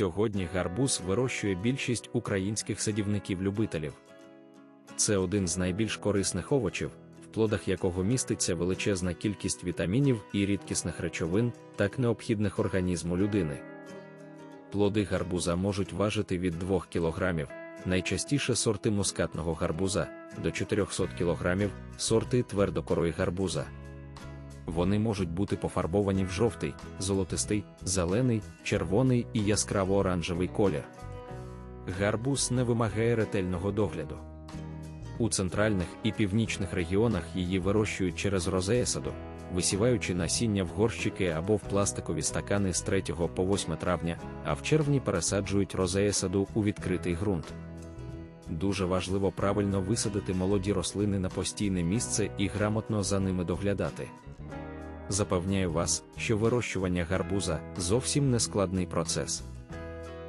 Сьогодні гарбуз вирощує більшість українських садівників-любителів. Це один з найбільш корисних овочів, в плодах якого міститься величезна кількість вітамінів і рідкісних речовин, так необхідних організму людини. Плоди гарбуза можуть важити від 2 кг, найчастіше сорти мускатного гарбуза до 400 кг, сорти твердокорої гарбуза. Вони можуть бути пофарбовані в жовтий, золотистий, зелений, червоний і яскраво-оранжевий колір. Гарбуз не вимагає ретельного догляду. У центральних і північних регіонах її вирощують через розеясаду, висіваючи насіння в горщики або в пластикові стакани з 3 по 8 травня, а в червні пересаджують розеясаду у відкритий ґрунт. Дуже важливо правильно висадити молоді рослини на постійне місце і грамотно за ними доглядати. Запевняю вас, що вирощування гарбуза зовсім не складний процес.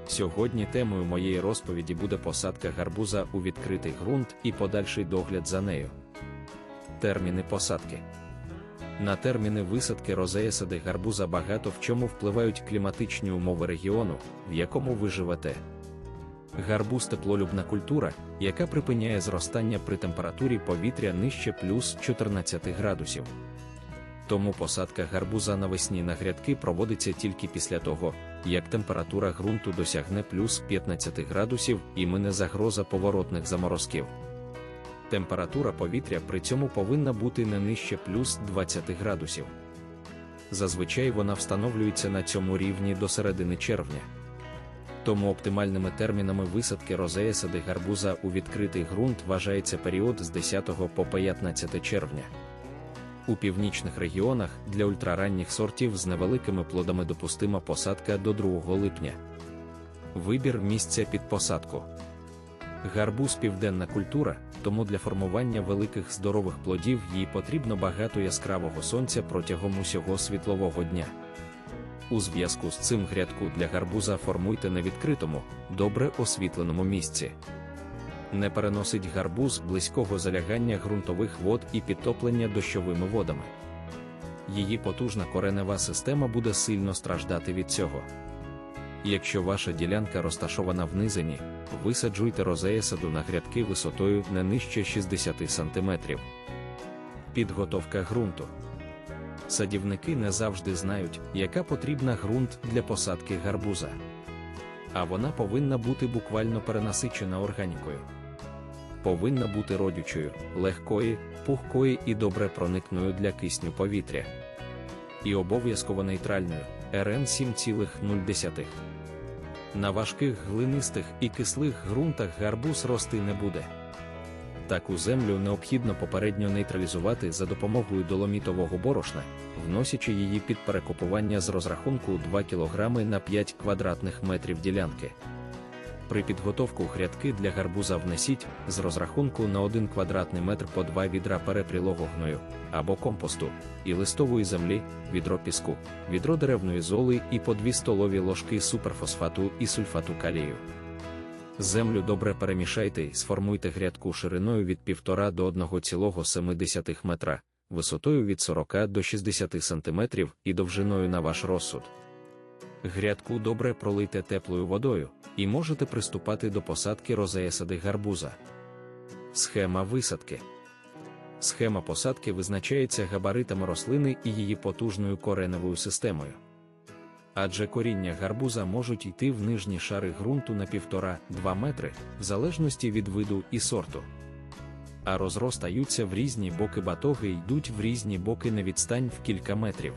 Сьогодні темою моєї розповіді буде посадка гарбуза у відкритий ґрунт і подальший догляд за нею. Терміни посадки на терміни висадки розеясади гарбуза багато в чому впливають кліматичні умови регіону, в якому ви живете. Гарбуз теплолюбна культура, яка припиняє зростання при температурі повітря нижче плюс 14 градусів. Тому посадка гарбуза навесні на грядки проводиться тільки після того, як температура ґрунту досягне плюс 15 градусів і мине загроза поворотних заморозків. Температура повітря при цьому повинна бути не нижче плюс 20 градусів. Зазвичай вона встановлюється на цьому рівні до середини червня. Тому оптимальними термінами висадки розеясади гарбуза у відкритий ґрунт вважається період з 10 по 15 червня. У північних регіонах для ультраранніх сортів з невеликими плодами допустима посадка до 2 липня. Вибір місця під посадку. Гарбуз південна культура, тому для формування великих здорових плодів їй потрібно багато яскравого сонця протягом усього світлового дня. У зв'язку з цим грядку для гарбуза формуйте на відкритому, добре освітленому місці. Не переносить гарбуз близького залягання ґрунтових вод і підтоплення дощовими водами. Її потужна коренева система буде сильно страждати від цього. Якщо ваша ділянка розташована в низині, висаджуйте розеясаду на грядки висотою не нижче 60 см. Підготовка ґрунту. Садівники не завжди знають, яка потрібна ґрунт для посадки гарбуза. А вона повинна бути буквально перенасичена органікою. Повинна бути родючою, легкої, пухкої і добре проникною для кисню повітря. І обов'язково нейтральною РН 7,0. На важких глинистих і кислих ґрунтах гарбуз рости не буде. Таку землю необхідно попередньо нейтралізувати за допомогою доломітового борошна, вносячи її під перекопування з розрахунку 2 кг на 5 квадратних метрів ділянки. При підготовку грядки для гарбуза внесіть з розрахунку на 1 квадратний метр по 2 відра перепрілого гною або компосту і листової землі, відро піску, відро деревної золи і по 2 столові ложки суперфосфату і сульфату калію. Землю добре перемішайте і сформуйте грядку шириною від 1,5 до 1,7 метра, висотою від 40 до 60 см і довжиною на ваш розсуд. Грядку добре пролийте теплою водою і можете приступати до посадки розеясади гарбуза. Схема висадки. Схема посадки визначається габаритами рослини і її потужною кореневою системою. Адже коріння гарбуза можуть йти в нижні шари ґрунту на 1,5-2 метри, в залежності від виду і сорту. А розростаються в різні боки батоги йдуть в різні боки на відстань в кілька метрів.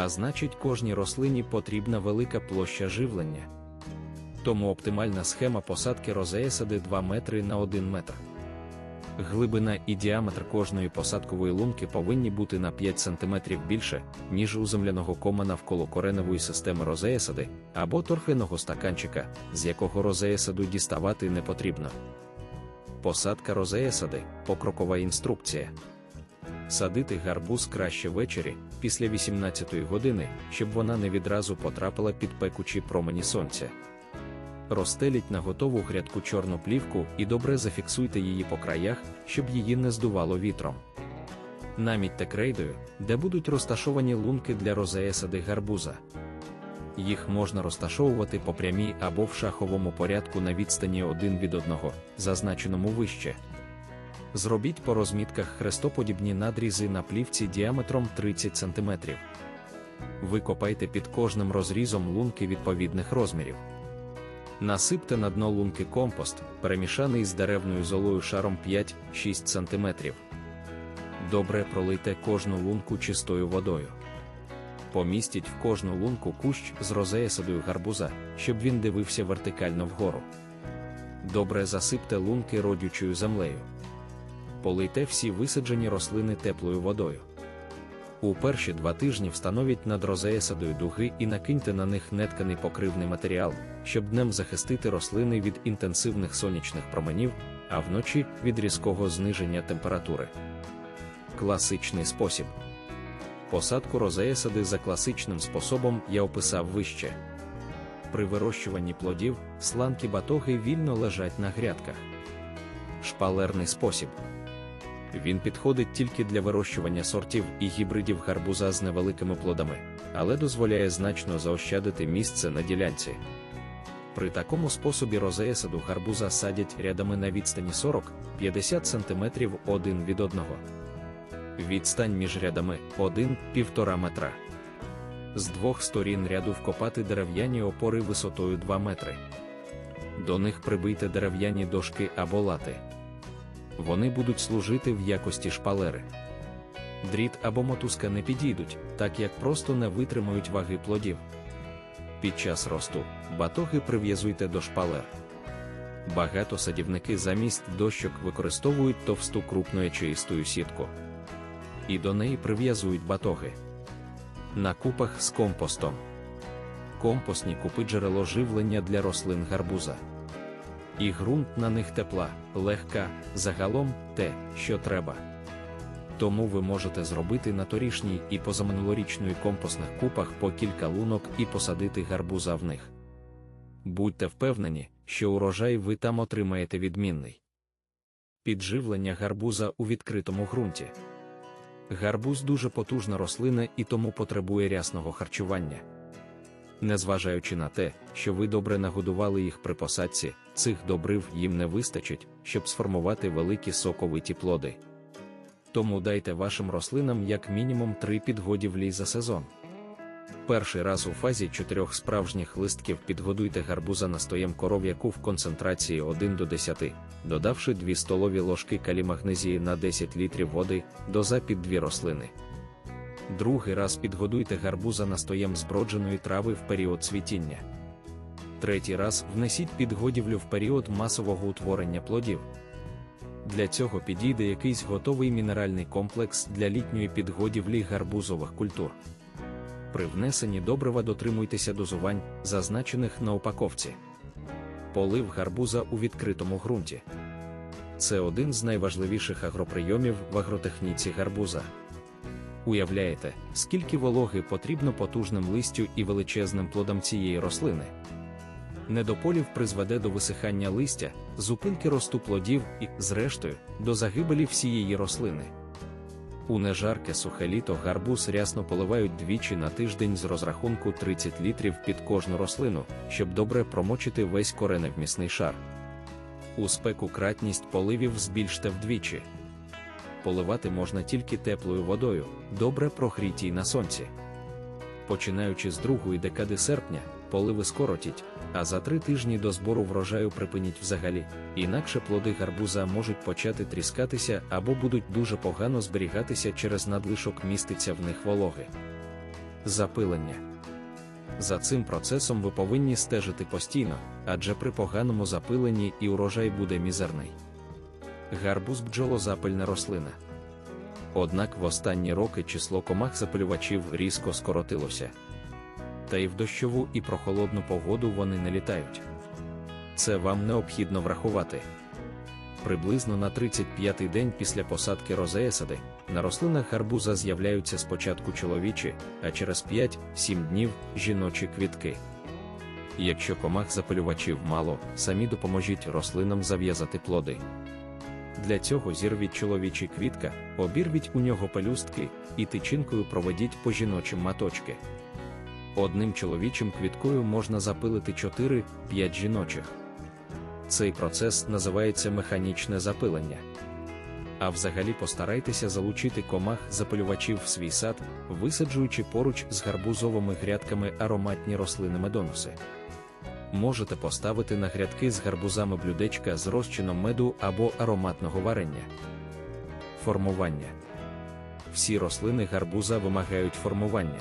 А значить, кожній рослині потрібна велика площа живлення. Тому оптимальна схема посадки розеясади 2 метри на 1 метр. Глибина і діаметр кожної посадкової лунки повинні бути на 5 см більше, ніж у земляного кома навколо кореневої системи розеясади або торфяного стаканчика, з якого розеясаду діставати не потрібно. Посадка розеясади покрокова інструкція. Садити гарбуз краще ввечері, після 18 години, щоб вона не відразу потрапила під пекучі промені сонця. Розстеліть на готову грядку чорну плівку і добре зафіксуйте її по краях, щоб її не здувало вітром. Намітьте крейдою, де будуть розташовані лунки для розеясади гарбуза. Їх можна розташовувати по прямій або в шаховому порядку на відстані один від одного, зазначеному вище. Зробіть по розмітках хрестоподібні надрізи на плівці діаметром 30 см. Викопайте під кожним розрізом лунки відповідних розмірів. Насипте на дно лунки компост, перемішаний з деревною золою шаром 5-6 см. Добре пролийте кожну лунку чистою водою. Помістіть в кожну лунку кущ з розеясадою гарбуза, щоб він дивився вертикально вгору. Добре засипте лунки родючою землею. Полийте всі висаджені рослини теплою водою. У перші два тижні встановіть над розеясадою дуги і накиньте на них нетканий покривний матеріал, щоб днем захистити рослини від інтенсивних сонячних променів, а вночі від різкого зниження температури. Класичний спосіб. Посадку розеясади за класичним способом я описав вище. При вирощуванні плодів сланки батоги вільно лежать на грядках. Шпалерний спосіб. Він підходить тільки для вирощування сортів і гібридів гарбуза з невеликими плодами, але дозволяє значно заощадити місце на ділянці. При такому способі розеясаду гарбуза садять рядами на відстані 40-50 см один від одного. Відстань між рядами 1-1,5 метра. З двох сторін ряду вкопати дерев'яні опори висотою 2 метри. До них прибийте дерев'яні дошки або лати. Вони будуть служити в якості шпалери. Дріт або мотузка не підійдуть, так як просто не витримують ваги плодів. Під час росту батоги прив'язуйте до шпалер. Багато садівники замість дощок використовують товсту крупноячеїстую сітку. І до неї прив'язують батоги. На купах з компостом. Компостні купи джерело живлення для рослин гарбуза. І ґрунт на них тепла, легка, загалом те, що треба. Тому ви можете зробити на торішній і позаминулорічної компостних купах по кілька лунок і посадити гарбуза в них. Будьте впевнені, що урожай ви там отримаєте відмінний. Підживлення гарбуза у відкритому ґрунті. Гарбуз дуже потужна рослина і тому потребує рясного харчування. Незважаючи на те, що ви добре нагодували їх при посадці, цих добрив їм не вистачить, щоб сформувати великі соковиті плоди. Тому дайте вашим рослинам як мінімум три підгодівлі за сезон. Перший раз у фазі чотирьох справжніх листків підгодуйте гарбуза настоєм коров'яку в концентрації 1 до 10, додавши 2 столові ложки калімагнезії на 10 літрів води, доза під дві рослини. Другий раз підгодуйте гарбуза настоєм збродженої трави в період цвітіння. Третій раз внесіть підгодівлю в період масового утворення плодів. Для цього підійде якийсь готовий мінеральний комплекс для літньої підгодівлі гарбузових культур. При внесенні добрива дотримуйтеся дозувань, зазначених на упаковці. Полив гарбуза у відкритому ґрунті. Це один з найважливіших агроприйомів в агротехніці гарбуза. Уявляєте, скільки вологи потрібно потужним листю і величезним плодам цієї рослини? Недополів призведе до висихання листя, зупинки росту плодів і, зрештою, до загибелі всієї рослини. У нежарке сухе літо гарбуз рясно поливають двічі на тиждень з розрахунку 30 літрів під кожну рослину, щоб добре промочити весь кореневмісний шар. У спеку кратність поливів збільште вдвічі. Поливати можна тільки теплою водою, добре прогрітій на сонці. Починаючи з другої декади серпня, поливи скоротіть, а за три тижні до збору врожаю припиніть взагалі, інакше плоди гарбуза можуть почати тріскатися або будуть дуже погано зберігатися через надлишок міститься в них вологи. Запилення. За цим процесом ви повинні стежити постійно, адже при поганому запиленні і урожай буде мізерний. Гарбуз бджолозапильна рослина. Однак в останні роки число комах запилювачів різко скоротилося. Та й в дощову і прохолодну погоду вони не літають. Це вам необхідно врахувати. Приблизно на 35-й день після посадки розеясади на рослинах гарбуза з'являються спочатку чоловічі, а через 5-7 днів жіночі квітки. Якщо комах запилювачів мало, самі допоможіть рослинам зав'язати плоди. Для цього зірвіть чоловічі квітка, обірвіть у нього пелюстки і тичинкою проведіть по жіночим маточки. Одним чоловічим квіткою можна запилити 4-5 жіночих. Цей процес називається механічне запилення. А взагалі постарайтеся залучити комах запилювачів в свій сад, висаджуючи поруч з гарбузовими грядками ароматні рослини медонуси. Можете поставити на грядки з гарбузами блюдечка з розчином меду або ароматного варення. Формування. Всі рослини гарбуза вимагають формування.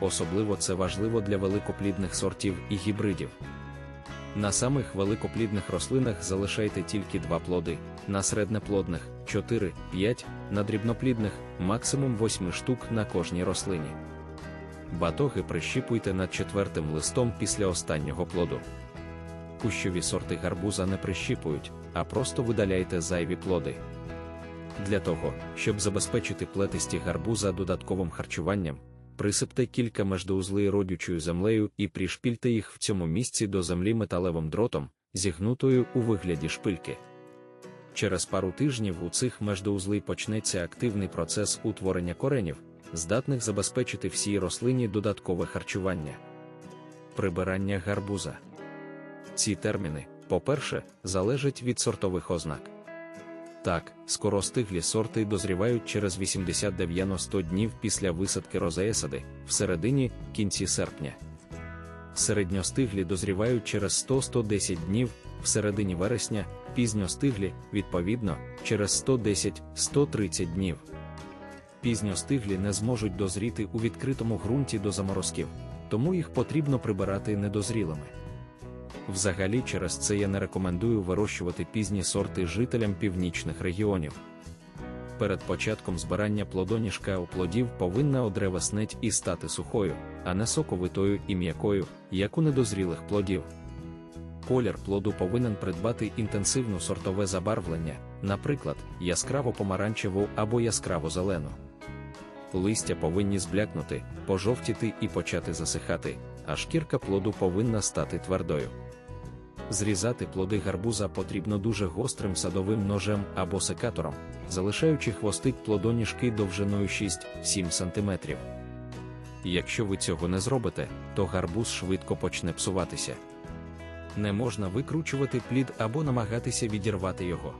Особливо це важливо для великоплідних сортів і гібридів. На самих великоплідних рослинах залишайте тільки два плоди, на середнеплодних 4-5, на дрібноплідних максимум 8 штук на кожній рослині. Батоги прищіпуйте над четвертим листом після останнього плоду. Кущові сорти гарбуза не прищіпують, а просто видаляйте зайві плоди. Для того, щоб забезпечити плетисті гарбуза додатковим харчуванням, присипте кілька междоузли родючою землею і пришпільте їх в цьому місці до землі металевим дротом, зігнутою у вигляді шпильки. Через пару тижнів у цих междоузлий почнеться активний процес утворення коренів, здатних забезпечити всій рослині додаткове харчування. Прибирання гарбуза. Ці терміни, по-перше, залежать від сортових ознак. Так, скоростиглі сорти дозрівають через 80-90 днів після висадки розеесади, в середині кінці серпня. Середньостиглі дозрівають через 100-110 днів, в середині вересня, пізньостиглі, відповідно, через 110-130 днів. Пізньостиглі не зможуть дозріти у відкритому ґрунті до заморозків, тому їх потрібно прибирати недозрілими. Взагалі, через це я не рекомендую вирощувати пізні сорти жителям північних регіонів. Перед початком збирання плодоніжка у плодів повинна одревеснеть і стати сухою, а не соковитою і м'якою, як у недозрілих плодів. Колір плоду повинен придбати інтенсивну сортове забарвлення, наприклад, яскраво помаранчеву або яскраво зелену. Листя повинні зблякнути, пожовтіти і почати засихати, а шкірка плоду повинна стати твердою. Зрізати плоди гарбуза потрібно дуже гострим садовим ножем або секатором, залишаючи хвостик плодоніжки довжиною 6-7 см. Якщо ви цього не зробите, то гарбуз швидко почне псуватися. Не можна викручувати плід або намагатися відірвати його.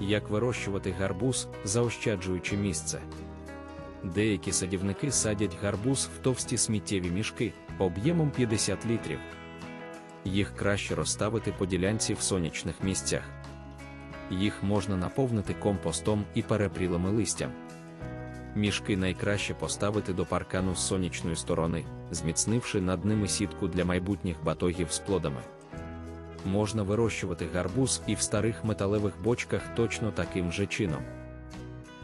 Як вирощувати гарбуз, заощаджуючи місце. Деякі садівники садять гарбуз в товсті сміттєві мішки об'ємом 50 літрів. Їх краще розставити по ділянці в сонячних місцях. Їх можна наповнити компостом і перепрілими листям. Мішки найкраще поставити до паркану з сонячної сторони, зміцнивши над ними сітку для майбутніх батогів з плодами. Можна вирощувати гарбуз і в старих металевих бочках точно таким же чином.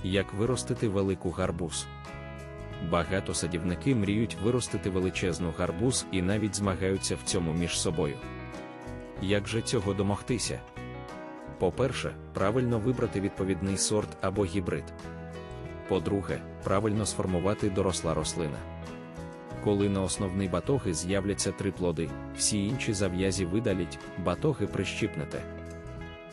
Як виростити велику гарбуз? Багато садівники мріють виростити величезну гарбуз і навіть змагаються в цьому між собою. Як же цього домогтися? По-перше, правильно вибрати відповідний сорт або гібрид. По-друге, правильно сформувати доросла рослина. Коли на основний батоги з'являться три плоди, всі інші зав'язі видаліть, батоги прищіпнете.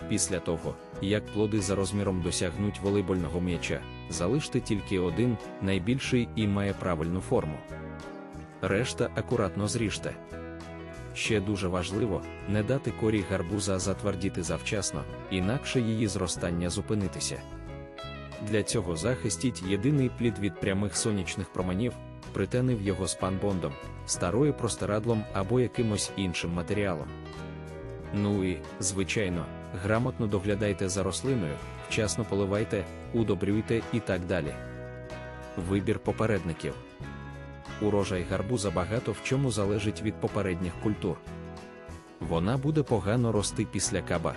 Після того, як плоди за розміром досягнуть волейбольного м'яча, залиште тільки один, найбільший і має правильну форму. Решта акуратно зріжте. Ще дуже важливо не дати корі гарбуза затвердіти завчасно, інакше її зростання зупинитися. Для цього захистіть єдиний плід від прямих сонячних променів, притенив його спанбондом, старою простирадлом або якимось іншим матеріалом. Ну і, звичайно, грамотно доглядайте за рослиною, вчасно поливайте, удобрюйте і так далі. Вибір попередників. Урожай гарбуза багато в чому залежить від попередніх культур. Вона буде погано рости після каба,